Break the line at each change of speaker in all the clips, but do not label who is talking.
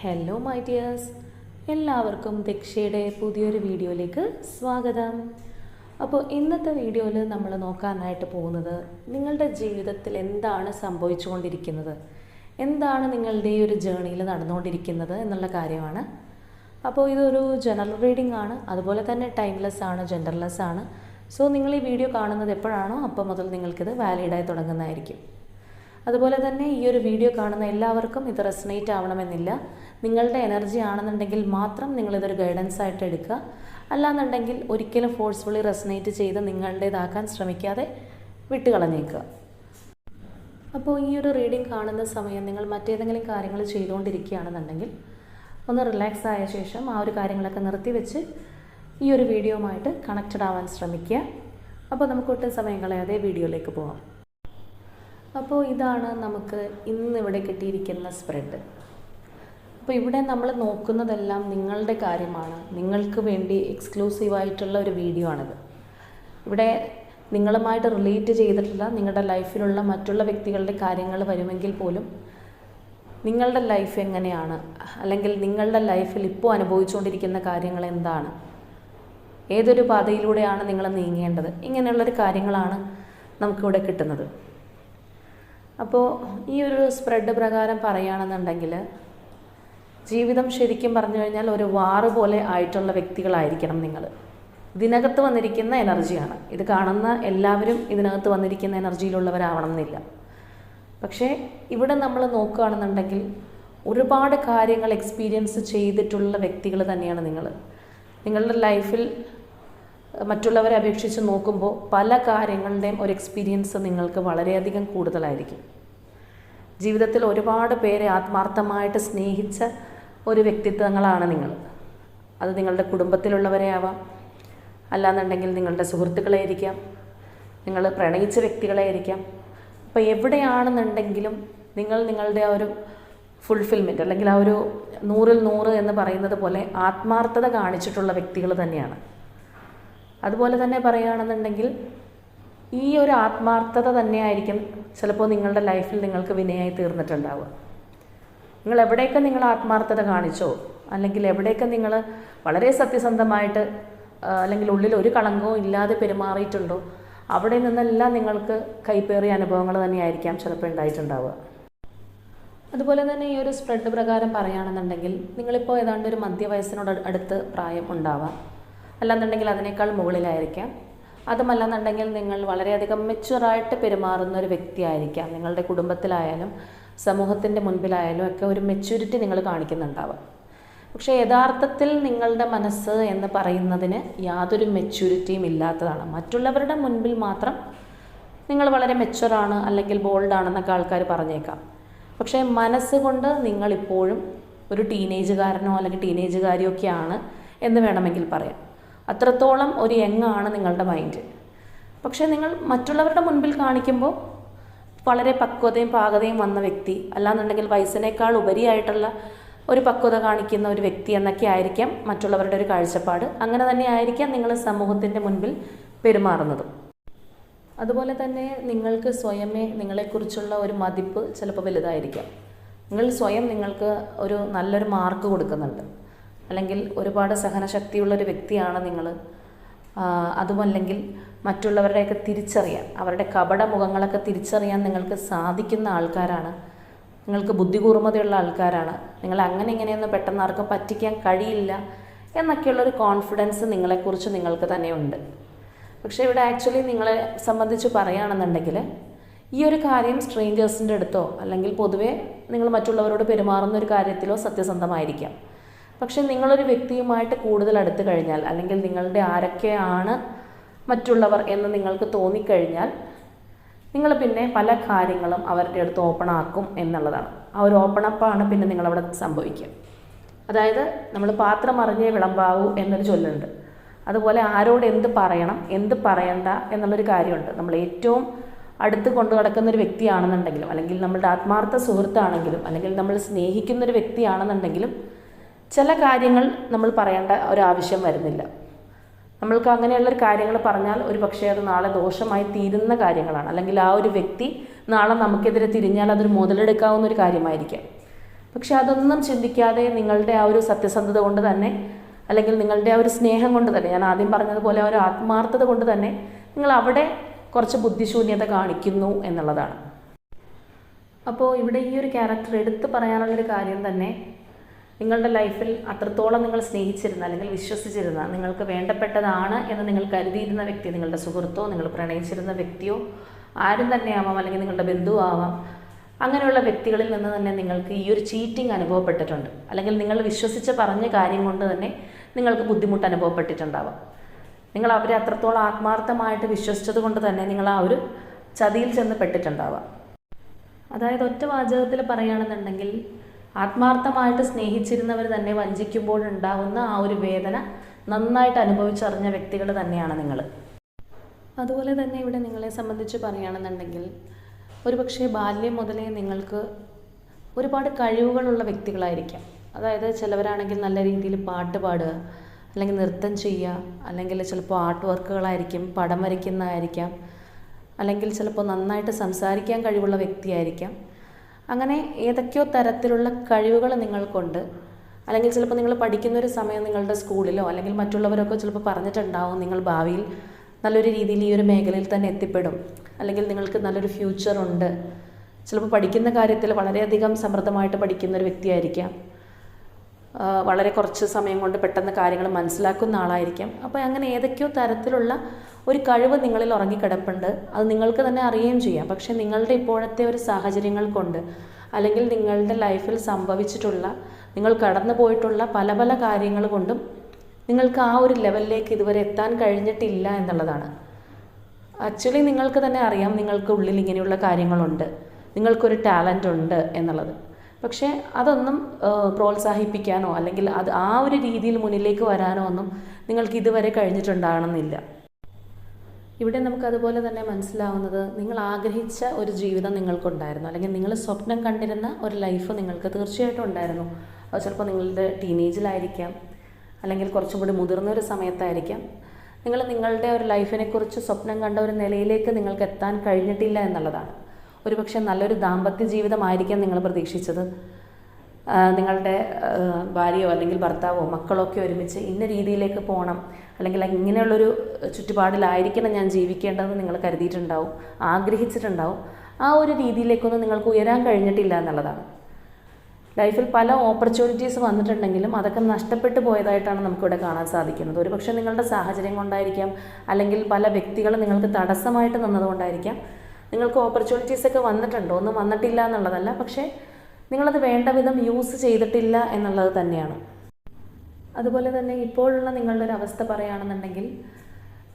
Hello my dears എല്ലാവർക്കും ദക്ഷയുടെ പുതിയൊരു വീഡിയോയിലേക്ക് സ്വാഗതം. അപ്പോൾ ഇന്നത്തെ വീഡിയോയിൽ നമ്മൾ നോക്കാനായിട്ട് പോകുന്നത് നിങ്ങളുടെ ജീവിതത്തിൽ എന്താണ് സംഭവിച്ചുകൊണ്ടിരിക്കുന്നത്? എന്താണ് നിങ്ങളുടെ ഈ ഒരു ജേണിയിൽ നടന്നുകൊണ്ടിരിക്കുന്നത് എന്നുള്ള കാര്യമാണ്. അപ്പോൾ ഇതൊരു ജനറൽ റീഡിംഗ് ആണ്. അതുപോലെ തന്നെ ടൈംലെസ് ആണ് ജെൻഡർലെസ് ആണ്. സോ നിങ്ങൾ ഈ വീഡിയോ കാണുന്നത് എപ്പോഴാണോ അപ്പോൾ മുതൽ നിങ്ങൾക്കിത് വാലിഡായി തുടങ്ങുന്നതായിരിക്കും. അതുപോലെ തന്നെ ഈ ഒരു വീഡിയോ കാണുന്ന എല്ലാവർക്കും ഇത് റെസനേറ്റ് ആവണമെന്നില്ല. നിങ്ങളുടെ എനർജി ആണെന്നുണ്ടെങ്കിൽ മാത്രം നിങ്ങളിതൊരു ഗൈഡൻസ് ആയിട്ട് എടുക്കുക. അല്ലാന്നുണ്ടെങ്കിൽ ഒരിക്കലും ഫോഴ്സ്ഫുള്ളി റെസനേറ്റ് ചെയ്ത് നിങ്ങളുടേതാക്കാൻ ശ്രമിക്കാതെ വിട്ടുകളഞ്ഞേക്കുക. അപ്പോൾ ഈ ഒരു റീഡിംഗ് കാണുന്ന സമയം നിങ്ങൾ മറ്റേതെങ്കിലും കാര്യങ്ങൾ ചെയ്തുകൊണ്ടിരിക്കുകയാണെന്നുണ്ടെങ്കിൽ ഒന്ന് റിലാക്സ് ആയ ശേഷം ആ ഒരു കാര്യങ്ങളൊക്കെ നിർത്തിവെച്ച് ഈ ഒരു വീഡിയോയുമായിട്ട് കണക്റ്റഡ് ആവാൻ ശ്രമിക്കുക. അപ്പോൾ നമുക്ക് ഒട്ടും സമയം കളയാതെ വീഡിയോയിലേക്ക് പോവാം. അപ്പോൾ ഇതാണ് നമുക്ക് ഇന്നിവിടെ കിട്ടിയിരിക്കുന്ന സ്പ്രെഡ് അപ്പോൾ ഇവിടെ നമ്മൾ നോക്കുന്നതെല്ലാം നിങ്ങളുടെ കാര്യമാണ്. നിങ്ങൾക്ക് വേണ്ടി എക്സ്ക്ലൂസീവായിട്ടുള്ള ഒരു വീഡിയോ ആണിത്. ഇവിടെ നിങ്ങളുമായിട്ട് റിലേറ്റ് ചെയ്തിട്ടുള്ള നിങ്ങളുടെ ലൈഫിലുള്ള മറ്റുള്ള വ്യക്തികളുടെ കാര്യങ്ങൾ വരുമെങ്കിൽ പോലും നിങ്ങളുടെ ലൈഫ് എങ്ങനെയാണ്? അല്ലെങ്കിൽ നിങ്ങളുടെ ലൈഫിൽ ഇപ്പോൾ അനുഭവിച്ചുകൊണ്ടിരിക്കുന്ന കാര്യങ്ങൾ എന്താണ്? ഏതൊരു പാതയിലൂടെയാണ് നിങ്ങൾ നീങ്ങേണ്ടത്? ഇങ്ങനെയുള്ളൊരു കാര്യങ്ങളാണ് നമുക്കിവിടെ കിട്ടുന്നത്. അപ്പോൾ ഈ ഒരു സ്പ്രെഡ് പ്രകാരം പറയുകയാണെന്നുണ്ടെങ്കിൽ ജീവിതം ശരിക്കും പറഞ്ഞു കഴിഞ്ഞാൽ ഒരു വാറ് പോലെ ആയിട്ടുള്ള വ്യക്തികളായിരിക്കണം നിങ്ങൾ. ഇതിനകത്ത് വന്നിരിക്കുന്ന എനർജിയാണ് ഇത് കാണുന്ന എല്ലാവരും ഇതിനകത്ത് വന്നിരിക്കുന്ന എനർജിയിലുള്ളവരാവണം എന്നില്ല. പക്ഷേ ഇവിടെ നമ്മൾ നോക്കുകയാണെന്നുണ്ടെങ്കിൽ ഒരുപാട് കാര്യങ്ങൾ എക്സ്പീരിയൻസ് ചെയ്തിട്ടുള്ള വ്യക്തികൾ തന്നെയാണ് നിങ്ങൾ. നിങ്ങളുടെ ലൈഫിൽ മറ്റുള്ളവരെ അപേക്ഷിച്ച് നോക്കുമ്പോൾ പല കാര്യങ്ങളുടെയും ഒരു എക്സ്പീരിയൻസ് നിങ്ങൾക്ക് വളരെയധികം കൂടുതലായിരിക്കും. ജീവിതത്തിൽ ഒരുപാട് പേരെ ആത്മാർത്ഥമായിട്ട് സ്നേഹിച്ച ഒരു വ്യക്തിത്വങ്ങളാണ് നിങ്ങൾ. അത് നിങ്ങളുടെ കുടുംബത്തിലുള്ളവരെ ആവാം അല്ലാന്നുണ്ടെങ്കിൽ നിങ്ങളുടെ സുഹൃത്തുക്കളെ ആയിരിക്കാം നിങ്ങൾ പ്രണയിച്ച വ്യക്തികളെ ആയിരിക്കാം അപ്പോൾ എവിടെയാണെന്നുണ്ടെങ്കിലും നിങ്ങൾ നിങ്ങളുടെ ആ ഒരു ഫുൾഫിൽമെന്റ് അല്ലെങ്കിൽ ആ ഒരു നൂറിൽ നൂറ് എന്ന് പറയുന്നത് പോലെ ആത്മാർത്ഥത കാണിച്ചിട്ടുള്ള വ്യക്തികൾ തന്നെയാണ്. അതുപോലെ തന്നെ പറയുകയാണെന്നുണ്ടെങ്കിൽ ഈ ഒരു ആത്മാർത്ഥത തന്നെയായിരിക്കും ചിലപ്പോൾ നിങ്ങളുടെ ലൈഫിൽ നിങ്ങൾക്ക് വിനയായി തീർന്നിട്ടുണ്ടാവുക. നിങ്ങൾ എവിടെയൊക്കെ നിങ്ങൾ ആത്മാർത്ഥത കാണിച്ചോ അല്ലെങ്കിൽ എവിടെയൊക്കെ നിങ്ങൾ വളരെ സത്യസന്ധമായിട്ട് അല്ലെങ്കിൽ ഉള്ളിൽ ഒരു കളങ്കവും ഇല്ലാതെ പെരുമാറിയിട്ടുണ്ടോ അവിടെ നിന്നെല്ലാം നിങ്ങൾക്ക് കൈപ്പേറിയ അനുഭവങ്ങൾ തന്നെയായിരിക്കാം ചിലപ്പോൾ ഉണ്ടായിട്ടുണ്ടാവുക. അതുപോലെ തന്നെ ഈ ഒരു സ്പ്രെഡ് പ്രകാരം പറയുകയാണെന്നുണ്ടെങ്കിൽ നിങ്ങളിപ്പോൾ ഏതാണ്ട് ഒരു മധ്യവയസ്സിനോട് അടുത്ത് പ്രായം ഉണ്ടാവാം. അല്ലാന്നുണ്ടെങ്കിൽ അതിനേക്കാൾ മുകളിലായിരിക്കാം. അതുമല്ലെന്നുണ്ടെങ്കിൽ നിങ്ങൾ വളരെയധികം മെച്ചുവറായിട്ട് പെരുമാറുന്ന ഒരു വ്യക്തിയായിരിക്കാം. നിങ്ങളുടെ കുടുംബത്തിലായാലും സമൂഹത്തിന്റെ മുൻപിലായാലും ഒക്കെ ഒരു മെച്യൂരിറ്റി നിങ്ങൾ കാണിക്കുന്നുണ്ടാവാം പക്ഷേ യഥാർത്ഥത്തിൽ നിങ്ങളുടെ മനസ്സ് എന്ന് പറയുന്നതിന് യാതൊരു മെച്യൂരിറ്റിയും ഇല്ലാത്തതാണ്. മറ്റുള്ളവരുടെ മുൻപിൽ മാത്രം നിങ്ങൾ വളരെ മെച്ചുവറാണ് അല്ലെങ്കിൽ ബോൾഡാണെന്നൊക്കെ ആൾക്കാർ പറഞ്ഞേക്കാം. പക്ഷേ മനസ്സുകൊണ്ട് നിങ്ങളിപ്പോഴും ഒരു ടീനേജുകാരനോ അല്ലെങ്കിൽ ടീനേജുകാരിയോ ഒക്കെയാണ് എന്ന് വേണമെങ്കിൽ പറയാം. അത്രത്തോളം ഒരു യങ്ങാണ് നിങ്ങളുടെ മൈൻഡ് പക്ഷേ നിങ്ങൾ മറ്റുള്ളവരുടെ മുൻപിൽ കാണിക്കുമ്പോൾ വളരെ പക്വതയും പാകതയും വന്ന വ്യക്തി. അല്ലാന്നുണ്ടെങ്കിൽ വയസ്സിനേക്കാൾ ഉപരിയായിട്ടുള്ള ഒരു പക്വത കാണിക്കുന്ന ഒരു വ്യക്തി എന്നൊക്കെ ആയിരിക്കാം മറ്റുള്ളവരുടെ ഒരു കാഴ്ചപ്പാട്. അങ്ങനെ തന്നെ ആയിരിക്കാം നിങ്ങൾ സമൂഹത്തിന്റെ മുൻപിൽ പെരുമാറുന്നത്. അതുപോലെ തന്നെ നിങ്ങൾക്ക് സ്വയമേ നിങ്ങളെക്കുറിച്ചുള്ള ഒരു മതിപ്പ് ചിലപ്പോൾ വലുതായിരിക്കാം. നിങ്ങൾ സ്വയം നിങ്ങൾക്ക് ഒരു നല്ലൊരു മാർക്ക് കൊടുക്കുന്നുണ്ട്. അല്ലെങ്കിൽ ഒരുപാട് സഹനശക്തിയുള്ളൊരു വ്യക്തിയാണ് നിങ്ങൾ. അതുമല്ലെങ്കിൽ മറ്റുള്ളവരുടെയൊക്കെ തിരിച്ചറിയാൻ അവരുടെ കപട മുഖങ്ങളൊക്കെ തിരിച്ചറിയാൻ നിങ്ങൾക്ക് സാധിക്കുന്ന ആൾക്കാരാണ്. നിങ്ങൾക്ക് ബുദ്ധികൂർമ്മതയുള്ള ആൾക്കാരാണ്. നിങ്ങൾ അങ്ങനെ ഇങ്ങനെയൊന്നും പെട്ടെന്ന് ആർക്കും പറ്റിക്കാൻ കഴിയില്ല എന്നൊക്കെയുള്ളൊരു കോൺഫിഡൻസ് നിങ്ങളെക്കുറിച്ച് നിങ്ങൾക്ക് തന്നെ ഉണ്ട് പക്ഷേ ഇവിടെ ആക്ച്വലി നിങ്ങളെ സംബന്ധിച്ച് പറയുകയാണെന്നുണ്ടെങ്കിൽ ഈ ഒരു കാര്യം സ്ട്രേഞ്ചേഴ്സിന്റെ അടുത്തോ അല്ലെങ്കിൽ പൊതുവേ നിങ്ങൾ മറ്റുള്ളവരോട് പെരുമാറുന്ന ഒരു കാര്യത്തിലോ സത്യസന്ധമായിരിക്കാം. പക്ഷേ നിങ്ങളൊരു വ്യക്തിയുമായിട്ട് കൂടുതൽ അടുത്ത് കഴിഞ്ഞാൽ അല്ലെങ്കിൽ നിങ്ങളുടെ ആരൊക്കെയാണ് മറ്റുള്ളവർ എന്ന് നിങ്ങൾക്ക് തോന്നിക്കഴിഞ്ഞാൽ നിങ്ങൾ പിന്നെ പല കാര്യങ്ങളും അവരുടെ അടുത്ത് ഓപ്പൺ ആക്കും എന്നുള്ളതാണ്. ആ ഒരു ഓപ്പൺ അപ്പാണ് പിന്നെ നിങ്ങളവിടെ സംഭവിക്കുക. അതായത് നമ്മൾ പാത്രം അറിഞ്ഞേ വിളമ്പാവൂ എന്നൊരു ചൊല്ലുണ്ട്. അതുപോലെ ആരോട് എന്ത് പറയണം എന്ത് പറയണ്ട എന്നുള്ളൊരു കാര്യമുണ്ട്. നമ്മൾ ഏറ്റവും അടുത്ത് കൊണ്ടു നടക്കുന്ന ഒരു വ്യക്തിയാണെന്നുണ്ടെങ്കിലും അല്ലെങ്കിൽ നമ്മളുടെ ആത്മാർത്ഥ സുഹൃത്താണെങ്കിലും അല്ലെങ്കിൽ നമ്മൾ സ്നേഹിക്കുന്ന ഒരു വ്യക്തിയാണെന്നുണ്ടെങ്കിലും ചില കാര്യങ്ങൾ നമ്മൾ പറയേണ്ട ഒരാവശ്യം വരുന്നില്ല. നമ്മൾക്ക് അങ്ങനെയുള്ള കാര്യങ്ങൾ പറഞ്ഞാൽ ഒരു പക്ഷേ അത് നാളെ ദോഷമായി തീരുന്ന കാര്യങ്ങളാണ്. അല്ലെങ്കിൽ ആ ഒരു വ്യക്തി നാളെ നമുക്കെതിരെ തിരിഞ്ഞാൽ അതൊരു മുതലെടുക്കാവുന്ന ഒരു കാര്യമായിരിക്കാം. പക്ഷെ അതൊന്നും ചിന്തിക്കാതെ നിങ്ങളുടെ ആ ഒരു സത്യസന്ധത കൊണ്ട് തന്നെ അല്ലെങ്കിൽ നിങ്ങളുടെ ആ ഒരു സ്നേഹം കൊണ്ട് തന്നെ ഞാൻ ആദ്യം പറഞ്ഞതുപോലെ ആ ഒരു ആത്മാർത്ഥത കൊണ്ട് തന്നെ നിങ്ങൾ അവിടെ കുറച്ച് ബുദ്ധിശൂന്യത കാണിക്കുന്നു എന്നുള്ളതാണ്. അപ്പോൾ ഇവിടെ ഈ ഒരു ക്യാരക്ടർ എടുത്തു പറയാനുള്ളൊരു കാര്യം തന്നെ നിങ്ങളുടെ ലൈഫിൽ അത്രത്തോളം നിങ്ങൾ സ്നേഹിച്ചിരുന്ന അല്ലെങ്കിൽ വിശ്വസിച്ചിരുന്ന നിങ്ങൾക്ക് വേണ്ടപ്പെട്ടതാണ് എന്ന് നിങ്ങൾ കരുതിയിരുന്ന വ്യക്തി നിങ്ങളുടെ സുഹൃത്തോ നിങ്ങൾ പ്രണയിച്ചിരുന്ന വ്യക്തിയോ ആരും തന്നെ ആവാം അല്ലെങ്കിൽ നിങ്ങളുടെ ബന്ധു ആവാം അങ്ങനെയുള്ള വ്യക്തികളിൽ നിന്ന് തന്നെ നിങ്ങൾക്ക് ഈ ഒരു ചീറ്റിംഗ് അനുഭവപ്പെട്ടിട്ടുണ്ട്. അല്ലെങ്കിൽ നിങ്ങൾ വിശ്വസിച്ച് പറഞ്ഞ കാര്യം കൊണ്ട് തന്നെ നിങ്ങൾക്ക് ബുദ്ധിമുട്ട് അനുഭവപ്പെട്ടിട്ടുണ്ടാവാം. നിങ്ങൾ അവരെ അത്രത്തോളം ആത്മാർത്ഥമായിട്ട് വിശ്വസിച്ചത് കൊണ്ട് തന്നെ നിങ്ങൾ ആ ഒരു ചതിയിൽ ചെന്ന് പെട്ടിട്ടുണ്ടാവാം. അതായത് ഒറ്റ വാചകത്തിൽ പറയുകയാണെന്നുണ്ടെങ്കിൽ ആത്മാർത്ഥമായിട്ട് സ്നേഹിച്ചിരുന്നവർ തന്നെ വഞ്ചിക്കുമ്പോഴുണ്ടാവുന്ന ആ ഒരു വേദന നന്നായിട്ട് അനുഭവിച്ചറിഞ്ഞ വ്യക്തികൾ തന്നെയാണ് നിങ്ങൾ. അതുപോലെ തന്നെ ഇവിടെ നിങ്ങളെ സംബന്ധിച്ച് പറയുകയാണെന്നുണ്ടെങ്കിൽ ഒരുപക്ഷെ ബാല്യം മുതലേ നിങ്ങൾക്ക് ഒരുപാട് കഴിവുകളുള്ള വ്യക്തികളായിരിക്കാം. അതായത് ചിലവരാണെങ്കിൽ നല്ല രീതിയിൽ പാട്ട് പാടുക അല്ലെങ്കിൽ നൃത്തം ചെയ്യുക അല്ലെങ്കിൽ ചിലപ്പോൾ ആർട്ട് വർക്കുകളായിരിക്കും പടം വരയ്ക്കുന്നതായിരിക്കാം അല്ലെങ്കിൽ ചിലപ്പോൾ നന്നായിട്ട് സംസാരിക്കാൻ കഴിവുള്ള വ്യക്തിയായിരിക്കാം. അങ്ങനെ ഏതൊക്കെയോ തരത്തിലുള്ള കഴിവുകൾ നിങ്ങൾക്കുണ്ട്. അല്ലെങ്കിൽ ചിലപ്പോൾ നിങ്ങൾ പഠിക്കുന്ന ഒരു സമയം നിങ്ങളുടെ സ്കൂളിലോ അല്ലെങ്കിൽ മറ്റുള്ളവരൊക്കെ ചിലപ്പോൾ പറഞ്ഞിട്ടുണ്ടാവും നിങ്ങൾ ഭാവിയിൽ നല്ലൊരു രീതിയിൽ ഈ ഒരു മേഖലയിൽ തന്നെ എത്തിപ്പെടും. അല്ലെങ്കിൽ നിങ്ങൾക്ക് നല്ലൊരു ഫ്യൂച്ചർ ഉണ്ട്. ചിലപ്പോൾ പഠിക്കുന്ന കാര്യത്തിൽ വളരെയധികം സമൃദ്ധമായിട്ട് പഠിക്കുന്ന ഒരു വ്യക്തിയായിരിക്കാം വളരെ കുറച്ച് സമയം കൊണ്ട് പെട്ടെന്ന് കാര്യങ്ങൾ മനസ്സിലാക്കുന്ന ആളായിരിക്കാം. അപ്പോൾ അങ്ങനെ ഏതൊക്കെയോ തരത്തിലുള്ള ഒരു കഴിവ് നിങ്ങളിൽ ഉറങ്ങിക്കിടപ്പുണ്ട്. അത് നിങ്ങൾക്ക് തന്നെ അറിയുകയും ചെയ്യാം. പക്ഷേ നിങ്ങളുടെ ഇപ്പോഴത്തെ ഒരു സാഹചര്യങ്ങൾ കൊണ്ട് അല്ലെങ്കിൽ നിങ്ങളുടെ ലൈഫിൽ സംഭവിച്ചിട്ടുള്ള നിങ്ങൾ കടന്നു പോയിട്ടുള്ള പല പല കാര്യങ്ങൾ കൊണ്ടും നിങ്ങൾക്ക് ആ ഒരു ലെവലിലേക്ക് ഇതുവരെ എത്താൻ കഴിഞ്ഞിട്ടില്ല എന്നുള്ളതാണ്. ആക്ച്വലി നിങ്ങൾക്ക് തന്നെ അറിയാം നിങ്ങൾക്ക് ഉള്ളിൽ ഇങ്ങനെയുള്ള കാര്യങ്ങളുണ്ട്. നിങ്ങൾക്കൊരു ടാലന്റ് ഉണ്ട് എന്നുള്ളത്. പക്ഷേ അതൊന്നും പ്രോത്സാഹിപ്പിക്കാനോ അല്ലെങ്കിൽ അത് ആ ഒരു രീതിയിൽ മുന്നിലേക്ക് വരാനോ ഒന്നും നിങ്ങൾക്ക് ഇതുവരെ കഴിഞ്ഞിട്ടുണ്ടാകണമെന്നില്ല. ഇവിടെ നമുക്ക് അതുപോലെ തന്നെ മനസ്സിലാവുന്നത് നിങ്ങൾ ആഗ്രഹിച്ച ഒരു ജീവിതം നിങ്ങൾക്കുണ്ടായിരുന്നു. അല്ലെങ്കിൽ നിങ്ങൾ സ്വപ്നം കണ്ടിരുന്ന ഒരു ലൈഫ് നിങ്ങൾക്ക് തീർച്ചയായിട്ടും ഉണ്ടായിരുന്നു. അത് ചിലപ്പോൾ നിങ്ങളുടെ ടീനേജിലായിരിക്കാം അല്ലെങ്കിൽ കുറച്ചും കൂടി മുതിർന്ന ഒരു സമയത്തായിരിക്കാം. നിങ്ങൾ നിങ്ങളുടെ ഒരു ലൈഫിനെക്കുറിച്ച് സ്വപ്നം കണ്ട ഒരു നിലയിലേക്ക് നിങ്ങൾക്ക് എത്താൻ കഴിഞ്ഞിട്ടില്ല എന്നുള്ളതാണ്. ഒരുപക്ഷെ നല്ലൊരു ദാമ്പത്യ ജീവിതമായിരിക്കാം നിങ്ങൾ പ്രതീക്ഷിച്ചത്. നിങ്ങളുടെ ഭാര്യയോ അല്ലെങ്കിൽ ഭർത്താവോ മക്കളൊക്കെ ഒരുമിച്ച് ഇന്ന രീതിയിലേക്ക് പോകണം അല്ലെങ്കിൽ ഇങ്ങനെയുള്ളൊരു ചുറ്റുപാടിലായിരിക്കണം ഞാൻ ജീവിക്കേണ്ടതെന്ന് നിങ്ങൾ കരുതിയിട്ടുണ്ടാവും ആഗ്രഹിച്ചിട്ടുണ്ടാവും. ആ ഒരു രീതിയിലേക്കൊന്നും നിങ്ങൾക്ക് ഉയരാൻ കഴിഞ്ഞിട്ടില്ല എന്നുള്ളതാണ്. ലൈഫിൽ പല ഓപ്പർച്യൂണിറ്റീസ് വന്നിട്ടുണ്ടെങ്കിലും അതൊക്കെ നഷ്ടപ്പെട്ടു പോയതായിട്ടാണ് നമുക്കിവിടെ കാണാൻ സാധിക്കുന്നത്. ഒരുപക്ഷെ നിങ്ങളുടെ സാഹചര്യം കൊണ്ടായിരിക്കാം അല്ലെങ്കിൽ പല വ്യക്തികളും നിങ്ങൾക്ക് തടസ്സമായിട്ട് നിന്നതുകൊണ്ടായിരിക്കാം. നിങ്ങൾക്ക് ഓപ്പർച്യൂണിറ്റീസ് ഒക്കെ വന്നിട്ടുണ്ട്? ഒന്നും വന്നിട്ടില്ല എന്നുള്ളതല്ല. പക്ഷേ നിങ്ങളത് വേണ്ട വിധം യൂസ് ചെയ്തിട്ടില്ല എന്നുള്ളത് തന്നെയാണ്. അതുപോലെ തന്നെ ഇപ്പോഴുള്ള നിങ്ങളുടെ ഒരു അവസ്ഥ പറയുകയാണെന്നുണ്ടെങ്കിൽ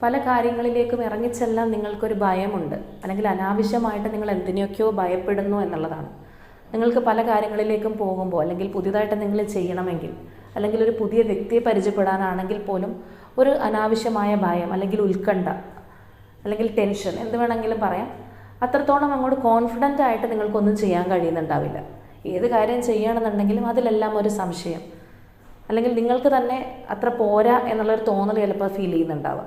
പല കാര്യങ്ങളിലേക്കും ഇറങ്ങിച്ചെല്ലാൻ നിങ്ങൾക്കൊരു ഭയമുണ്ട്. അല്ലെങ്കിൽ അനാവശ്യമായിട്ട് നിങ്ങൾ എന്തിനെയൊക്കെയോ ഭയപ്പെടുന്നു എന്നുള്ളതാണ്. നിങ്ങൾക്ക് പല കാര്യങ്ങളിലേക്കും പോകുമ്പോൾ അല്ലെങ്കിൽ പുതിയതായിട്ട് നിങ്ങൾ ചെയ്യണമെങ്കിൽ അല്ലെങ്കിൽ ഒരു പുതിയ വ്യക്തിയെ പരിചയപ്പെടാനാണെങ്കിൽ പോലും ഒരു അനാവശ്യമായ ഭയം അല്ലെങ്കിൽ ഉത്കണ്ഠ അല്ലെങ്കിൽ ടെൻഷൻ എന്ത് വേണമെങ്കിലും പറയാം. അത്രത്തോളം അങ്ങോട്ട് കോൺഫിഡന്റ് ആയിട്ട് നിങ്ങൾക്കൊന്നും ചെയ്യാൻ കഴിയുന്നുണ്ടാവില്ല. ഏത് കാര്യം ചെയ്യണമെന്നുണ്ടെങ്കിലും അതിലെല്ലാം ഒരു സംശയം. അല്ലെങ്കിൽ നിങ്ങൾക്ക് തന്നെ അത്ര പോരാ എന്നുള്ളൊരു തോന്നൽ ചിലപ്പോൾ ഫീൽ ചെയ്യുന്നുണ്ടാവുക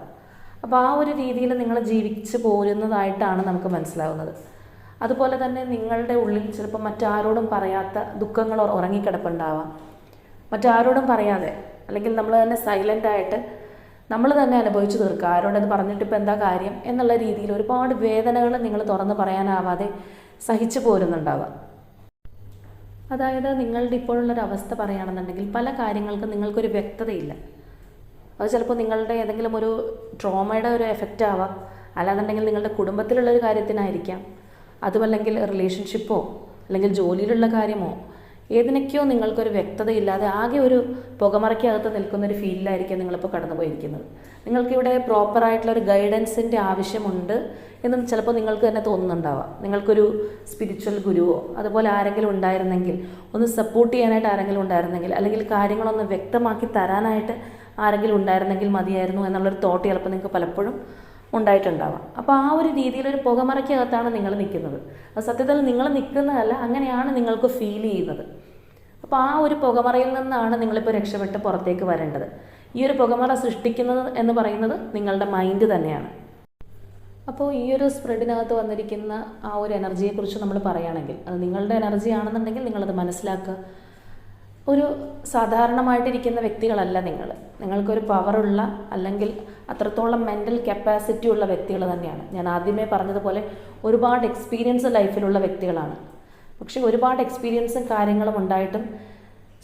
അപ്പോൾ ആ ഒരു രീതിയിൽ നിങ്ങൾ ജീവിച്ച് പോരുന്നതായിട്ടാണ് നമുക്ക് മനസ്സിലാവുന്നത്. അതുപോലെ തന്നെ നിങ്ങളുടെ ഉള്ളിൽ ചിലപ്പോൾ മറ്റാരോടും പറയാത്ത ദുഃഖങ്ങൾ ഉറ- ഉറങ്ങിക്കിടപ്പുണ്ടാവാം. മറ്റാരോടും പറയാതെ അല്ലെങ്കിൽ നമ്മൾ തന്നെ സൈലന്റ് ആയിട്ട് നമ്മൾ തന്നെ അനുഭവിച്ചു തീർക്കുക. ആരോടത് പറഞ്ഞിട്ട് ഇപ്പം എന്താ കാര്യം എന്നുള്ള രീതിയിൽ ഒരുപാട് വേദനകൾ നിങ്ങൾ തുറന്ന് പറയാനാവാതെ സഹിച്ചു പോരുന്നുണ്ടാവാം. അതായത് നിങ്ങളുടെ ഇപ്പോഴുള്ളൊരു അവസ്ഥ പറയുകയാണെന്നുണ്ടെങ്കിൽ പല കാര്യങ്ങൾക്കും നിങ്ങൾക്കൊരു വ്യക്തതയില്ല. അത് ചിലപ്പോൾ നിങ്ങളുടെ ഏതെങ്കിലും ഒരു ട്രോമയുടെ ഒരു എഫക്റ്റ് ആവാം. അല്ലാന്നുണ്ടെങ്കിൽ നിങ്ങളുടെ കുടുംബത്തിലുള്ളൊരു കാര്യത്തിനായിരിക്കാം. അതുമല്ലെങ്കിൽ റിലേഷൻഷിപ്പോ അല്ലെങ്കിൽ ജോലിയിലുള്ള കാര്യമോ ഏതിനൊക്കെയോ നിങ്ങൾക്കൊരു വ്യക്തതയില്ലാതെ ആകെ ഒരു പുകമറയ്ക്കകത്ത് നിൽക്കുന്ന ഒരു ഫീലിലായിരിക്കും നിങ്ങളിപ്പോൾ കടന്നു പോയിരിക്കുന്നത് നിങ്ങൾക്കിവിടെ പ്രോപ്പറായിട്ടുള്ള ഒരു ഗൈഡൻസിന്റെ ആവശ്യമുണ്ട് എന്ന് ചിലപ്പോൾ നിങ്ങൾക്ക് തന്നെ തോന്നുന്നുണ്ടാവാം. നിങ്ങൾക്കൊരു സ്പിരിച്വൽ ഗുരുവോ അതുപോലെ ആരെങ്കിലും ഉണ്ടായിരുന്നെങ്കിൽ ഒന്ന് സപ്പോർട്ട് ചെയ്യാനായിട്ട് ആരെങ്കിലും ഉണ്ടായിരുന്നെങ്കിൽ അല്ലെങ്കിൽ കാര്യങ്ങളൊന്ന് വ്യക്തമാക്കി തരാനായിട്ട് ആരെങ്കിലും ഉണ്ടായിരുന്നെങ്കിൽ മതിയായിരുന്നു എന്നുള്ളൊരു തോട്ട് ചിലപ്പോൾ നിങ്ങൾക്ക് പലപ്പോഴും ഉണ്ടായിട്ടുണ്ടാവാം. അപ്പോൾ ആ ഒരു രീതിയിൽ ഒരു പുകമറയ്ക്കകത്താണ് നിങ്ങൾ നിൽക്കുന്നത്. അത് സത്യത്തിൽ നിങ്ങൾ നിൽക്കുന്നതല്ല അങ്ങനെയാണ് നിങ്ങൾക്ക് ഫീൽ ചെയ്യുന്നത്. അപ്പോൾ ആ ഒരു പുകമറയിൽ നിന്നാണ് നിങ്ങളിപ്പോൾ രക്ഷപ്പെട്ട് പുറത്തേക്ക് വരേണ്ടത്. ഈ ഒരു പുകമറ സൃഷ്ടിക്കുന്നത് എന്ന് പറയുന്നത് നിങ്ങളുടെ മൈൻഡ് തന്നെയാണ്. അപ്പോൾ ഈ ഒരു സ്പ്രെഡിനകത്ത് വന്നിരിക്കുന്ന ആ ഒരു എനർജിയെക്കുറിച്ച് നമ്മൾ പറയുകയാണെങ്കിൽ അത് നിങ്ങളുടെ എനർജി ആണെന്നുണ്ടെങ്കിൽ നിങ്ങളത് മനസ്സിലാക്കുക. ഒരു സാധാരണമായിട്ടിരിക്കുന്ന വ്യക്തികളല്ല നിങ്ങൾ. നിങ്ങൾക്കൊരു പവറുള്ള അല്ലെങ്കിൽ അത്രത്തോളം മെന്റൽ കപ്പാസിറ്റി ഉള്ള വ്യക്തികൾ തന്നെയാണ്. ഞാൻ ആദ്യമേ പറഞ്ഞതുപോലെ ഒരുപാട് എക്സ്പീരിയൻസ് ലൈഫിലുള്ള വ്യക്തികളാണ്. പക്ഷേ ഒരുപാട് എക്സ്പീരിയൻസും കാര്യങ്ങളും ഉണ്ടായിട്ടും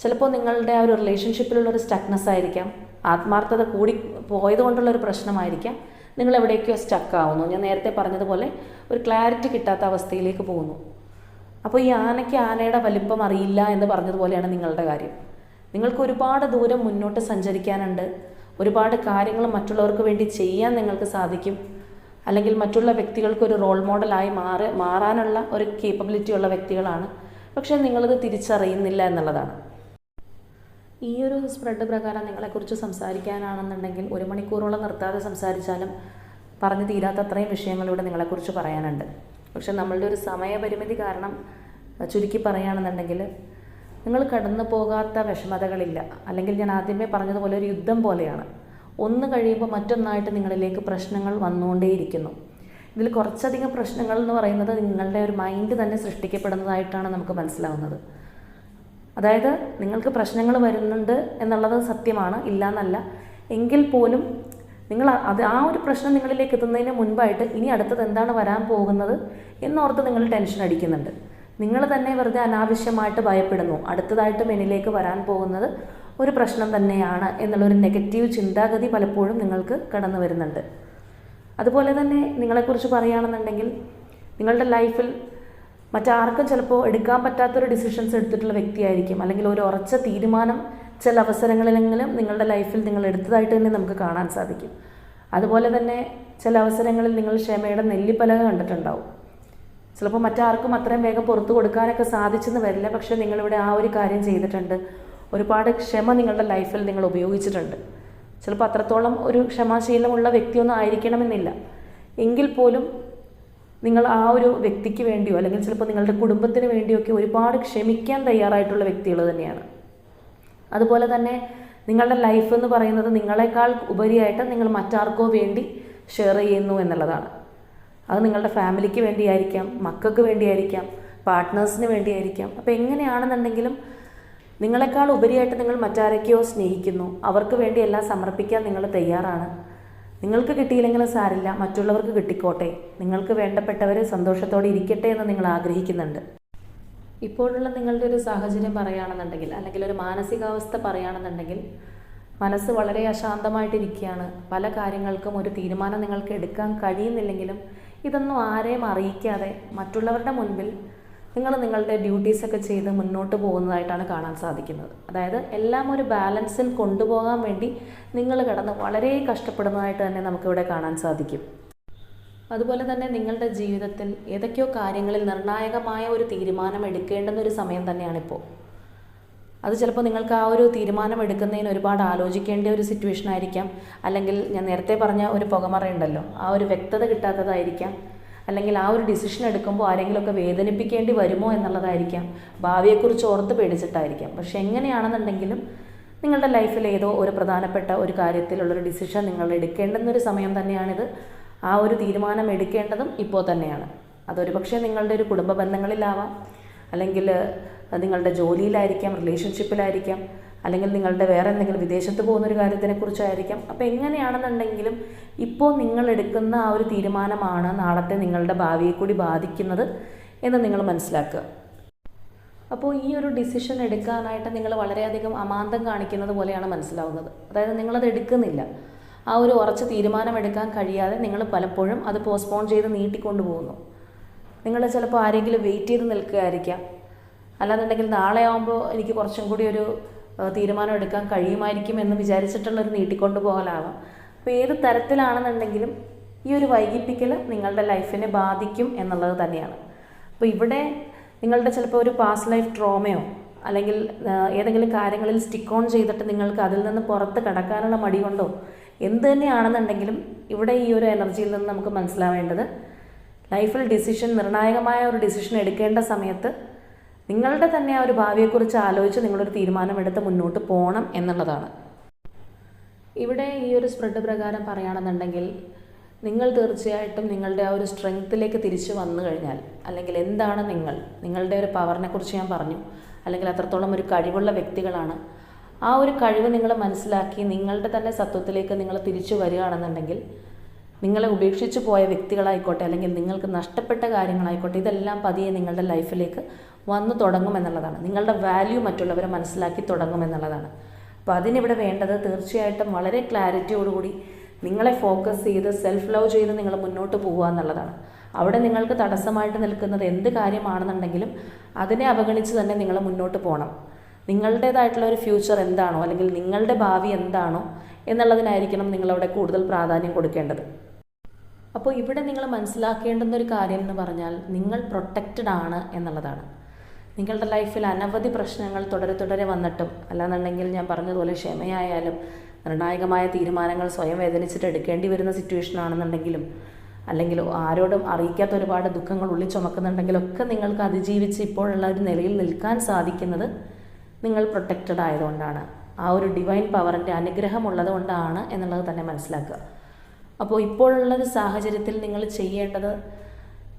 ചിലപ്പോൾ നിങ്ങളുടെ ആ ഒരു റിലേഷൻഷിപ്പിലുള്ള ഒരു സ്റ്റക്നെസ് ആയിരിക്കാം. ആത്മാർത്ഥത കൂടി പോയതുകൊണ്ടുള്ളൊരു പ്രശ്നമായിരിക്കാം. നിങ്ങൾ എവിടേക്കോ സ്റ്റക്ക് ആവുന്നു. ഞാൻ നേരത്തെ പറഞ്ഞതുപോലെ ഒരു ക്ലാരിറ്റി കിട്ടാത്ത അവസ്ഥയിലേക്ക് പോകുന്നു. അപ്പോൾ ഈ ആനയ്ക്ക് ആനയുടെ വലിപ്പം അറിയില്ല എന്ന് പറഞ്ഞതുപോലെയാണ് നിങ്ങളുടെ കാര്യം. നിങ്ങൾക്ക് ഒരുപാട് ദൂരം മുന്നോട്ട് സഞ്ചരിക്കാനുണ്ട്. ഒരുപാട് കാര്യങ്ങൾ മറ്റുള്ളവർക്ക് വേണ്ടി ചെയ്യാൻ നിങ്ങൾക്ക് സാധിക്കും. അല്ലെങ്കിൽ മറ്റുള്ള വ്യക്തികൾക്ക് ഒരു റോൾ മോഡലായി മാറി മാറാനുള്ള ഒരു കേപ്പബിലിറ്റി ഉള്ള വ്യക്തികളാണ്. പക്ഷേ നിങ്ങളിത് തിരിച്ചറിയുന്നില്ല എന്നുള്ളതാണ്. ഈ ഒരു സ്പ്രെഡ് പ്രകാരം നിങ്ങളെക്കുറിച്ച് സംസാരിക്കാനാണെന്നുണ്ടെങ്കിൽ ഒരു മണിക്കൂറോളം നിർത്താതെ സംസാരിച്ചാലും പറഞ്ഞു തീരാത്ത അത്രയും ഇവിടെ നിങ്ങളെക്കുറിച്ച് പറയാനുണ്ട്. പക്ഷെ നമ്മളുടെ ഒരു സമയപരിമിതി കാരണം ചുരുക്കി പറയുകയാണെന്നുണ്ടെങ്കിൽ നിങ്ങൾ കടന്നു പോകാത്ത വിഷമതകളില്ല. അല്ലെങ്കിൽ ഞാൻ ആദ്യമേ പറഞ്ഞതുപോലെ ഒരു യുദ്ധം പോലെയാണ്. ഒന്ന് കഴിയുമ്പോൾ മറ്റൊന്നായിട്ട് നിങ്ങളിലേക്ക് പ്രശ്നങ്ങൾ വന്നുകൊണ്ടേയിരിക്കുന്നു. ഇതിൽ കുറച്ചധികം പ്രശ്നങ്ങൾ എന്ന് പറയുന്നത് നിങ്ങളുടെ ഒരു മൈൻഡ് തന്നെ സൃഷ്ടിക്കപ്പെടുന്നതായിട്ടാണ് നമുക്ക് മനസ്സിലാവുന്നത്. അതായത് നിങ്ങൾക്ക് പ്രശ്നങ്ങൾ വരുന്നുണ്ട് എന്നുള്ളത് സത്യമാണ് ഇല്ല എന്നല്ല എങ്കിൽ പോലും നിങ്ങൾ അത് ആ ഒരു പ്രശ്നം നിങ്ങളിലേക്ക് എത്തുന്നതിന് മുൻപായിട്ട് ഇനി അടുത്തത് എന്താണ് വരാൻ പോകുന്നത് എന്നോർത്ത് നിങ്ങൾ ടെൻഷൻ അടിക്കുന്നുണ്ട്. നിങ്ങൾ തന്നെ വെറുതെ അനാവശ്യമായിട്ട് ഭയപ്പെടുന്നു. അടുത്തതായിട്ട് മെനിലേക്ക് വരാൻ പോകുന്നത് ഒരു പ്രശ്നം തന്നെയാണ് എന്നുള്ളൊരു നെഗറ്റീവ് ചിന്താഗതി പലപ്പോഴും നിങ്ങൾക്ക് കടന്നു വരുന്നുണ്ട്. അതുപോലെ തന്നെ നിങ്ങളെക്കുറിച്ച് പറയുകയാണെന്നുണ്ടെങ്കിൽ നിങ്ങളുടെ ലൈഫിൽ മറ്റാർക്കും ചിലപ്പോൾ എടുക്കാൻ പറ്റാത്തൊരു ഡിസിഷൻസ് എടുത്തിട്ടുള്ള വ്യക്തിയായിരിക്കും. അല്ലെങ്കിൽ ഒരു ഉറച്ച തീരുമാനം ചില അവസരങ്ങളിലെങ്കിലും നിങ്ങളുടെ ലൈഫിൽ നിങ്ങൾ എടുത്തതായിട്ട് തന്നെ നമുക്ക് കാണാൻ സാധിക്കും. അതുപോലെ തന്നെ ചില അവസരങ്ങളിൽ നിങ്ങൾ ക്ഷമയുടെ നെല്ലിപ്പലക കണ്ടിട്ടുണ്ടാവും. ചിലപ്പോൾ മറ്റാർക്കും അത്രയും വേഗം പുറത്തു കൊടുക്കാനൊക്കെ സാധിച്ചെന്ന് വരില്ല പക്ഷേ നിങ്ങളിവിടെ ആ ഒരു കാര്യം ചെയ്തിട്ടുണ്ട്. ഒരുപാട് ക്ഷമ നിങ്ങളുടെ ലൈഫിൽ നിങ്ങൾ ഉപയോഗിച്ചിട്ടുണ്ട്. ചിലപ്പോൾ അത്രത്തോളം ഒരു ക്ഷമാശീലമുള്ള വ്യക്തിയൊന്നും ആയിരിക്കണമെന്നില്ല. എങ്കിൽ പോലും നിങ്ങൾ ആ ഒരു വ്യക്തിക്ക് വേണ്ടിയോ അല്ലെങ്കിൽ ചിലപ്പോൾ നിങ്ങളുടെ കുടുംബത്തിന് വേണ്ടിയോ ഒക്കെ ഒരുപാട് ക്ഷമിക്കാൻ തയ്യാറായിട്ടുള്ള വ്യക്തികൾ തന്നെയാണ്. അതുപോലെ തന്നെ നിങ്ങളുടെ ലൈഫ് എന്ന് പറയുന്നത് നിങ്ങളെക്കാൾ ഉപരിയായിട്ട് നിങ്ങൾ മറ്റാർക്കോ വേണ്ടി ഷെയർ ചെയ്യുന്നു എന്നുള്ളതാണ്. അത് നിങ്ങളുടെ ഫാമിലിക്ക് വേണ്ടിയായിരിക്കാം മക്കൾക്ക് വേണ്ടിയായിരിക്കാം പാർട്ട്നേഴ്സിന് വേണ്ടിയായിരിക്കാം. അപ്പോൾ എങ്ങനെയാണെന്നുണ്ടെങ്കിലും നിങ്ങളെക്കാൾ ഉപരിയായിട്ട് നിങ്ങൾ മറ്റാരൊക്കെയോ സ്നേഹിക്കുന്നു. അവർക്ക് വേണ്ടി എല്ലാം സമർപ്പിക്കാൻ നിങ്ങൾ തയ്യാറാണ്. നിങ്ങൾക്ക് കിട്ടിയില്ലെങ്കിലും സാരില്ല മറ്റുള്ളവർക്ക് കിട്ടിക്കോട്ടെ. നിങ്ങൾക്ക് വേണ്ടപ്പെട്ടവർ സന്തോഷത്തോടെ ഇരിക്കട്ടെ എന്ന് നിങ്ങൾ ആഗ്രഹിക്കുന്നുണ്ട്. ഇപ്പോഴുള്ള നിങ്ങളുടെ ഒരു സാഹചര്യം പറയുകയാണെന്നുണ്ടെങ്കിൽ അല്ലെങ്കിൽ ഒരു മാനസികാവസ്ഥ പറയുകയാണെന്നുണ്ടെങ്കിൽ മനസ്സ് വളരെ അശാന്തമായിട്ടിരിക്കുകയാണ്. പല കാര്യങ്ങൾക്കും ഒരു തീരുമാനം നിങ്ങൾക്ക് എടുക്കാൻ കഴിയുന്നില്ലെങ്കിലും ഇതൊന്നും ആരെയും അറിയിക്കാതെ മറ്റുള്ളവരുടെ മുൻപിൽ നിങ്ങൾ നിങ്ങളുടെ ഡ്യൂട്ടീസൊക്കെ ചെയ്ത് മുന്നോട്ട് പോകുന്നതായിട്ടാണ് കാണാൻ സാധിക്കുന്നത്. അതായത് എല്ലാം ഒരു ബാലൻസിൽ കൊണ്ടുപോകാൻ വേണ്ടി നിങ്ങൾ കിടന്ന് വളരെ കഷ്ടപ്പെടുന്നതായിട്ട് തന്നെ നമുക്കിവിടെ കാണാൻ സാധിക്കും. അതുപോലെ തന്നെ നിങ്ങളുടെ ജീവിതത്തിൽ ഏതൊക്കെയോ കാര്യങ്ങളിൽ നിർണായകമായ ഒരു തീരുമാനം എടുക്കേണ്ടുന്ന ഒരു സമയം തന്നെയാണിപ്പോൾ അത് ചിലപ്പോൾ നിങ്ങൾക്ക് ആ ഒരു തീരുമാനം എടുക്കുന്നതിന് ഒരുപാട് ആലോചിക്കേണ്ട ഒരു സിറ്റുവേഷൻ ആയിരിക്കാം. അല്ലെങ്കിൽ ഞാൻ നേരത്തെ പറഞ്ഞ ഒരു പുകമറയുണ്ടല്ലോ ആ ഒരു വ്യക്തത കിട്ടാത്തതായിരിക്കാം. അല്ലെങ്കിൽ ആ ഒരു ഡിസിഷൻ എടുക്കുമ്പോൾ ആരെങ്കിലുമൊക്കെ വേദനിപ്പിക്കേണ്ടി വരുമോ എന്നുള്ളതായിരിക്കാം. ഭാവിയെക്കുറിച്ച് ഓർത്ത് പേടിച്ചിട്ടായിരിക്കാം. പക്ഷെ എങ്ങനെയാണെന്നുണ്ടെങ്കിലും നിങ്ങളുടെ ലൈഫിൽ ഏതോ ഒരു പ്രധാനപ്പെട്ട ഒരു കാര്യത്തിലുള്ളൊരു ഡിസിഷൻ നിങ്ങൾ എടുക്കേണ്ടുന്നൊരു സമയം തന്നെയാണിത്. ആ ഒരു തീരുമാനം എടുക്കേണ്ടതും ഇപ്പോൾ തന്നെയാണ്. അതൊരു പക്ഷേ നിങ്ങളുടെ ഒരു കുടുംബ ബന്ധങ്ങളിലാവാം. അല്ലെങ്കിൽ നിങ്ങളുടെ ജോലിയിലായിരിക്കാം റിലേഷൻഷിപ്പിലായിരിക്കാം അല്ലെങ്കിൽ നിങ്ങളുടെ വേറെ എന്തെങ്കിലും വിദേശത്ത് പോകുന്ന ഒരു കാര്യത്തിനെ കുറിച്ചായിരിക്കാം അപ്പോൾ എങ്ങനെയാണെന്നുണ്ടെങ്കിലും ഇപ്പോൾ നിങ്ങൾ എടുക്കുന്ന ആ ഒരു തീരുമാനമാണ് നാളത്തെ നിങ്ങളുടെ ഭാവിയെ കൂടി ബാധിക്കുന്നത് എന്ന് നിങ്ങൾ മനസ്സിലാക്കുക. അപ്പോൾ ഈ ഒരു ഡിസിഷൻ എടുക്കാനായിട്ട് നിങ്ങൾ വളരെയധികം അമാന്തം കാണിക്കുന്നത് പോലെയാണ് മനസ്സിലാവുന്നത്. അതായത് നിങ്ങളത് എടുക്കുന്നില്ല. ആ ഒരു ഉറച്ച തീരുമാനമെടുക്കാൻ കഴിയാതെ നിങ്ങൾ പലപ്പോഴും അത് പോസ്റ്റ്പോൺ ചെയ്ത് നീട്ടിക്കൊണ്ടു പോകുന്നു നിങ്ങൾ ചിലപ്പോൾ ആരെങ്കിലും വെയിറ്റ് ചെയ്ത് നിൽക്കുകയായിരിക്കാം. അല്ലാന്നുണ്ടെങ്കിൽ നാളെ ആകുമ്പോൾ എനിക്ക് കുറച്ചും കൂടി ഒരു തീരുമാനം എടുക്കാൻ കഴിയുമായിരിക്കും എന്ന് വിചാരിച്ചിട്ടുള്ളൊരു നീട്ടിക്കൊണ്ടു പോകലാവാം അപ്പോൾ ഏത് തരത്തിലാണെന്നുണ്ടെങ്കിലും ഈ ഒരു വൈകിപ്പിക്കൽ നിങ്ങളുടെ ലൈഫിനെ ബാധിക്കും എന്നുള്ളത് തന്നെയാണ്. അപ്പോൾ ഇവിടെ നിങ്ങളുടെ ചിലപ്പോൾ ഒരു പാസ്റ്റ് ലൈഫ് ട്രോമയോ അല്ലെങ്കിൽ ഏതെങ്കിലും കാര്യങ്ങളിൽ സ്റ്റിക്ക് ഓൺ ചെയ്തിട്ട് നിങ്ങൾക്ക് അതിൽ നിന്ന് പുറത്ത് കടക്കാനുള്ള മടി കൊണ്ടോ എന്ത് തന്നെയാണെന്നുണ്ടെങ്കിലും ഇവിടെ ഈ ഒരു എനർജിയിൽ നിന്ന് നമുക്ക് മനസ്സിലാവേണ്ടത് ലൈഫിൽ ഡിസിഷൻ നിർണായകമായ ഒരു ഡിസിഷൻ എടുക്കേണ്ട സമയത്ത് നിങ്ങളുടെ തന്നെ ആ ഒരു ഭാവിയെക്കുറിച്ച് ആലോചിച്ച് നിങ്ങളൊരു തീരുമാനമെടുത്ത് മുന്നോട്ട് പോകണം എന്നുള്ളതാണ്. ഇവിടെ ഈ ഒരു സ്പ്രെഡ് പ്രകാരം പറയുകയാണെന്നുണ്ടെങ്കിൽ നിങ്ങൾ തീർച്ചയായിട്ടും നിങ്ങളുടെ ആ ഒരു സ്ട്രെങ്ത്തിലേക്ക് തിരിച്ചു വന്നു കഴിഞ്ഞാൽ അല്ലെങ്കിൽ എന്താണ് നിങ്ങൾ നിങ്ങളുടെ ഒരു പവറിനെ കുറിച്ച് ഞാൻ പറഞ്ഞു അല്ലെങ്കിൽ അത്രത്തോളം ഒരു കഴിവുള്ള വ്യക്തികളാണ് ആ ഒരു കഴിവ് നിങ്ങൾ മനസ്സിലാക്കി നിങ്ങളുടെ തന്നെ സത്വത്തിലേക്ക് നിങ്ങൾ തിരിച്ചു വരികയാണെന്നുണ്ടെങ്കിൽ നിങ്ങളെ ഉപേക്ഷിച്ച് പോയ വ്യക്തികളായിക്കോട്ടെ അല്ലെങ്കിൽ നിങ്ങൾക്ക് നഷ്ടപ്പെട്ട കാര്യങ്ങളായിക്കോട്ടെ ഇതെല്ലാം പതിയെ നിങ്ങളുടെ ലൈഫിലേക്ക് വന്നു തുടങ്ങുമെന്നുള്ളതാണ്. നിങ്ങളുടെ വാല്യൂ മറ്റുള്ളവരെ മനസ്സിലാക്കി തുടങ്ങുമെന്നുള്ളതാണ്. അപ്പോൾ അതിനിവിടെ വേണ്ടത് തീർച്ചയായിട്ടും വളരെ ക്ലാരിറ്റിയോടുകൂടി നിങ്ങളെ ഫോക്കസ് ചെയ്ത് സെൽഫ് ലവ് ചെയ്ത് നിങ്ങൾ മുന്നോട്ട് പോകുക എന്നുള്ളതാണ്. അവിടെ നിങ്ങൾക്ക് തടസ്സമായിട്ട് നിൽക്കുന്നത് എന്ത് കാര്യമാണെന്നുണ്ടെങ്കിലും അതിനെ അവഗണിച്ച് തന്നെ നിങ്ങൾ മുന്നോട്ട് പോകണം. നിങ്ങളുടേതായിട്ടുള്ള ഒരു ഫ്യൂച്ചർ എന്താണോ അല്ലെങ്കിൽ നിങ്ങളുടെ ഭാവി എന്താണോ എന്നുള്ളതിനായിരിക്കണം നിങ്ങളവിടെ കൂടുതൽ പ്രാധാന്യം കൊടുക്കേണ്ടത്. അപ്പോൾ ഇവിടെ നിങ്ങൾ മനസ്സിലാക്കേണ്ടുന്ന ഒരു കാര്യം എന്ന് പറഞ്ഞാൽ നിങ്ങൾ പ്രൊട്ടക്റ്റഡ് ആണ് എന്നുള്ളതാണ്. നിങ്ങളുടെ ലൈഫിൽ അനവധി പ്രശ്നങ്ങൾ തുടരെ തുടരെ വന്നിട്ടും അല്ലാന്നുണ്ടെങ്കിൽ ഞാൻ പറഞ്ഞതുപോലെ ക്ഷമയായാലും നിർണായകമായ തീരുമാനങ്ങൾ സ്വയം വേദനിച്ചിട്ട് എടുക്കേണ്ടി വരുന്ന സിറ്റുവേഷൻ ആണെന്നുണ്ടെങ്കിലും അല്ലെങ്കിൽ ആരോടും അറിയിക്കാത്ത ഒരുപാട് ദുഃഖങ്ങൾ ഉള്ളിൽ ചുമക്കുന്നുണ്ടെങ്കിലൊക്കെ നിങ്ങൾക്ക് അതിജീവിച്ച് ഇപ്പോഴുള്ള ഒരു നിലയിൽ നിൽക്കാൻ സാധിക്കുന്നത് നിങ്ങൾ പ്രൊട്ടക്റ്റഡ് ആയതുകൊണ്ടാണ്. ആ ഒരു ഡിവൈൻ പവറിന്റെ അനുഗ്രഹം ഉള്ളതുകൊണ്ടാണ് എന്നുള്ളത് തന്നെ മനസ്സിലാക്കുക. അപ്പോൾ ഇപ്പോഴുള്ള ഒരു സാഹചര്യത്തിൽ നിങ്ങൾ ചെയ്യേണ്ടത്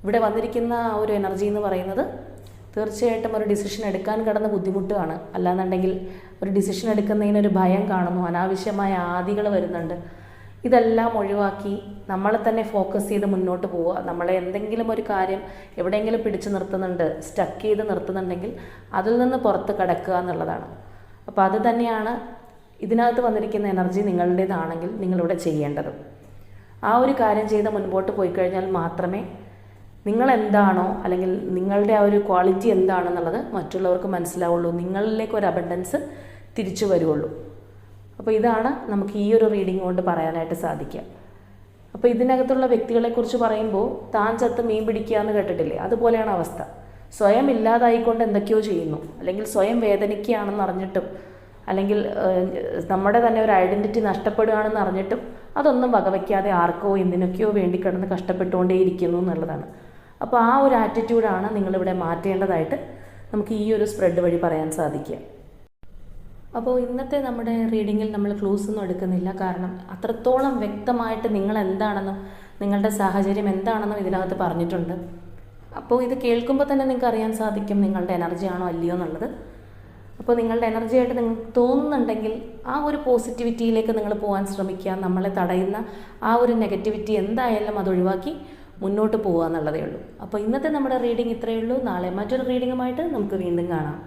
ഇവിടെ വന്നിരിക്കുന്ന ആ ഒരു എനർജി എന്ന് പറയുന്നത് തീർച്ചയായിട്ടും ഒരു ഡിസിഷൻ എടുക്കാൻ കിടന്ന ബുദ്ധിമുട്ടാണ്. അല്ലാന്നുണ്ടെങ്കിൽ ഒരു ഡിസിഷൻ എടുക്കുന്നതിനൊരു ഭയം കാണുന്നു. അനാവശ്യമായ ആദികൾ വരുന്നുണ്ട്. ഇതെല്ലാം ഒഴിവാക്കി നമ്മളെ തന്നെ ഫോക്കസ് ചെയ്ത് മുന്നോട്ട് പോവുക. നമ്മളെ എന്തെങ്കിലും ഒരു കാര്യം എവിടെയെങ്കിലും പിടിച്ചു നിർത്തുന്നുണ്ട് സ്റ്റക്ക് ചെയ്ത് നിർത്തുന്നുണ്ടെങ്കിൽ അതിൽ നിന്ന് പുറത്ത് കിടക്കുക എന്നുള്ളതാണ്. അപ്പോൾ അത് തന്നെയാണ് ഇതിനകത്ത് വന്നിരിക്കുന്ന എനർജി നിങ്ങളുടേതാണെങ്കിൽ നിങ്ങളിവിടെ ചെയ്യേണ്ടത്. ആ ഒരു കാര്യം ചെയ്ത് മുൻപോട്ട് പോയി കഴിഞ്ഞാൽ മാത്രമേ നിങ്ങൾ എന്താണോ അല്ലെങ്കിൽ നിങ്ങളുടെ ആ ഒരു ക്വാളിറ്റി എന്താണെന്നുള്ളത് മറ്റുള്ളവർക്ക് മനസ്സിലാവുള്ളൂ. നിങ്ങളിലേക്ക് ഒരു അബണ്ടൻസ് തിരിച്ചു വരുള്ളൂ അപ്പോൾ ഇതാണ് നമുക്ക് ഈ ഒരു റീഡിംഗ് കൊണ്ട് പറയാനായിട്ട് സാധിക്കുക. അപ്പോൾ ഇതിനകത്തുള്ള വ്യക്തികളെക്കുറിച്ച് പറയുമ്പോൾ താൻ ചത്ത് മീൻ പിടിക്കുക എന്ന് കേട്ടിട്ടില്ലേ? അതുപോലെയാണ് അവസ്ഥ. സ്വയം ഇല്ലാതായിക്കൊണ്ട് എന്തൊക്കെയോ ചെയ്യുന്നു. അല്ലെങ്കിൽ സ്വയം വേദനിക്കുകയാണെന്ന് അറിഞ്ഞിട്ടും അല്ലെങ്കിൽ നമ്മുടെ തന്നെ ഒരു ഐഡന്റിറ്റി നഷ്ടപ്പെടുകയാണെന്ന് അറിഞ്ഞിട്ടും അതൊന്നും വകവയ്ക്കാതെ ആർക്കോ എന്തിനൊക്കെയോ വേണ്ടി കിടന്ന് കഷ്ടപ്പെട്ടുകൊണ്ടേയിരിക്കുന്നു എന്നുള്ളതാണ്. അപ്പോൾ ആ ഒരു ആറ്റിറ്റ്യൂഡാണ് നിങ്ങളിവിടെ മാറ്റേണ്ടതായിട്ട് നമുക്ക് ഈ ഒരു സ്പ്രെഡ് വഴി പറയാൻ സാധിക്കുക. അപ്പോൾ ഇന്നത്തെ നമ്മുടെ റീഡിങ്ങിൽ നമ്മൾ ക്ലൂസ് ഒന്നും എടുക്കുന്നില്ല. കാരണം അത്രത്തോളം വ്യക്തമായിട്ട് നിങ്ങൾ എന്താണെന്നും നിങ്ങളുടെ സാഹചര്യം എന്താണെന്നും ഇതിനകത്ത് പറഞ്ഞിട്ടുണ്ട്. അപ്പോൾ ഇത് കേൾക്കുമ്പോൾ തന്നെ നിങ്ങൾക്ക് അറിയാൻ സാധിക്കും നിങ്ങളുടെ എനർജി ആണോ അല്ലയോ എന്നുള്ളത്. അപ്പോൾ നിങ്ങളുടെ എനർജി ആയിട്ട് നിങ്ങൾക്ക് തോന്നുന്നുണ്ടെങ്കിൽ ആ ഒരു പോസിറ്റിവിറ്റിയിലേക്ക് നിങ്ങൾ പോകാൻ ശ്രമിക്കുക. നമ്മളെ തടയുന്ന ആ ഒരു നെഗറ്റിവിറ്റി എന്തായാലും അത് ഒഴിവാക്കി മുന്നോട്ട് പോകുക എന്നുള്ളതേ ഉള്ളൂ. അപ്പോൾ ഇന്നത്തെ നമ്മുടെ റീഡിംഗ് ഇത്രയേ ഉള്ളൂ. നാളെ മറ്റൊരു റീഡിങ്ങുമായിട്ട് നമുക്ക് വീണ്ടും കാണാം.